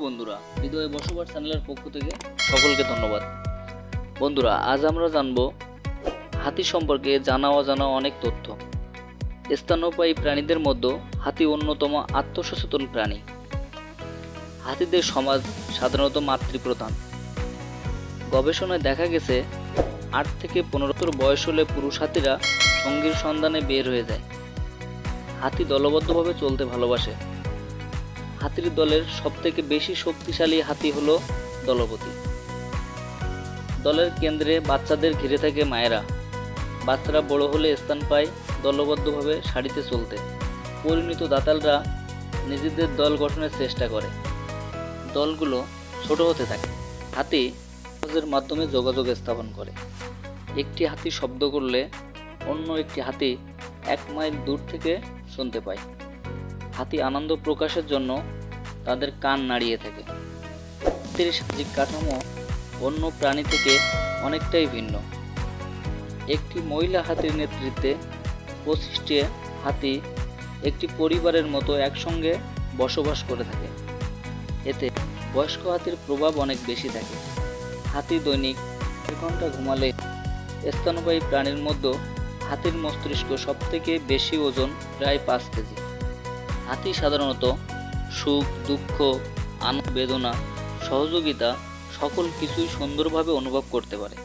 বন্ধুরা, হৃদয়ে বসবাস চ্যানেলের পক্ষ থেকে সকলকে ধন্যবাদ। বন্ধুরা, আজ আমরা জানব হাতি সম্পর্কে জানা অজানা অনেক তথ্য। স্তন্যপায়ী প্রাণীদের মধ্যে হাতি অন্যতম আত্মসচেতন প্রাণী। হাতিদের সমাজ সাধারণত মাতৃপ্রধান। গবেষণায় দেখা গেছে, আট থেকে পনেরো বয়স হলে পুরুষ হাতিরা সঙ্গীর সন্ধানে বের হয়ে যায়। হাতি দলবদ্ধভাবে চলতে ভালোবাসে। হাতির দলের সবথেকে বেশি শক্তিশালী হাতি হলো দলপতি। দলের কেন্দ্রে বাচ্চাদের ঘিরে থাকে মায়েরা। বাচ্চারা বড় হলে স্থান পায় দলবদ্ধভাবে সারিতে চলতে। পরিণত দাতালরা নিজেদের দল গঠনের চেষ্টা করে। দলগুলো ছোট হতে থাকে। হাতি আওয়াজের মাধ্যমে যোগাযোগ স্থাপন করে। একটি হাতি শব্দ করলে অন্য একটি হাতি এক মাইল দূর থেকে শুনতে পায়। হাতি আনন্দ প্রকাশের জন্য তাদের কান নাড়িয়ে থাকে। হাতির সামাজিক কাঠামো অন্য প্রাণী থেকে অনেকটাই ভিন্ন। একটি মহিলা হাতির নেতৃত্বে পঁচিশটি হাতি একটি পরিবারের মতো একসঙ্গে বসবাস করে থাকে। এতে বয়স্ক হাতির প্রভাব অনেক বেশি থাকে। হাতি দৈনিক এক ঘণ্টা ঘুমালে স্তন্যপায়ী প্রাণীর মধ্যে হাতির মস্তিষ্ক সবথেকে বেশি ওজন প্রায় পাঁচ কেজি। হাতি সাধারণত সুখ, দুঃখ, আনন্দ, বেদনা, সহযোগিতা সকল কিছুই সুন্দরভাবে অনুভব করতে পারে।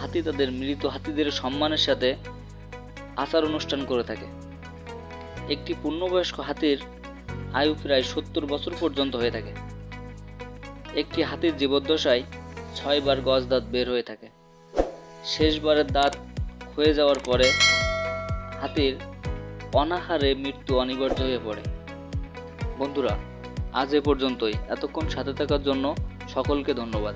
হাতি তাদের মৃত হাতিদের সম্মানের সাথে আচার অনুষ্ঠান করে থাকে। একটি পূর্ণবয়স্ক হাতির আয়ু প্রায় সত্তর বছর পর্যন্ত হয়ে থাকে। একটি হাতির জীবদ্দশায় ছয়বার গজ দাঁত বের হয়ে থাকে। শেষবারের দাঁত ক্ষয়ে যাওয়ার পরে হাতির অনাহারে মৃত্যু অনিবার্য হয়ে পড়ে। বন্ধুরা আজ এ পর্যন্তই। এতক্ষণ সাথে থাকার জন্য সকলকে ধন্যবাদ।